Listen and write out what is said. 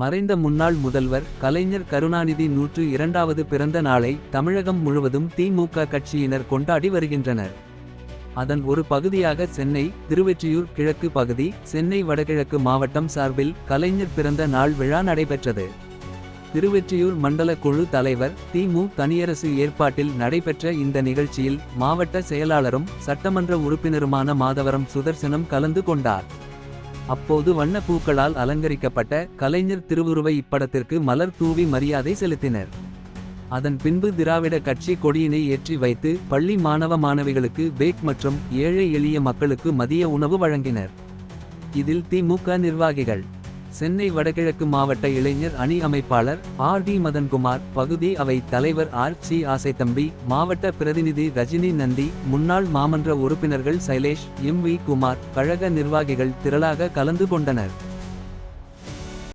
மறைந்த முன்னாள் முதல்வர் கலைஞர் கருணாநிதி நூற்று இரண்டாவது பிறந்த நாளை தமிழகம் முழுவதும் திமுக கட்சியினர் கொண்டாடி வருகின்றனர். அதன் ஒரு பகுதியாக சென்னை திருவெற்றியூர் கிழக்கு பகுதி சென்னை வடகிழக்கு மாவட்டம் சார்பில் கலைஞர் பிறந்த நாள் விழா நடைபெற்றது. திருவெற்றியூர் மண்டல குழு தலைவர் திமு தனியரசு ஏற்பாட்டில் நடைபெற்ற இந்த நிகழ்ச்சியில் மாவட்ட செயலாளரும் சட்டமன்ற உறுப்பினருமான மாதவரம் சுதர்சனம் கலந்து கொண்டார். அப்போது வண்ண பூக்களால் அலங்கரிக்கப்பட்ட கலைஞர் திருவுருவை இப்படத்திற்கு மலர் தூவி மரியாதை செலுத்தினர். அதன் பின்பு திராவிட கட்சி கொடியினை ஏற்றி வைத்து பள்ளி மாணவ மாணவிகளுக்கு பேக் மற்றும் ஏழை எளிய மக்களுக்கு மதிய உணவு வழங்கினர். இதில் திமுக நிர்வாகிகள் சென்னை வடகிழக்கு மாவட்ட இளைஞர் அணி அமைப்பாளர் ஆர் டி மதன்குமார் பகுதி அவை தலைவர் ஆர் சி ஆசைத்தம்பி மாவட்ட பிரதிநிதி ரஜினி நந்தி முன்னாள் மாமன்ற உறுப்பினர்கள் சைலேஷ் எம் வி குமார் கழக நிர்வாகிகள் திரளாக கலந்து கொண்டனர்.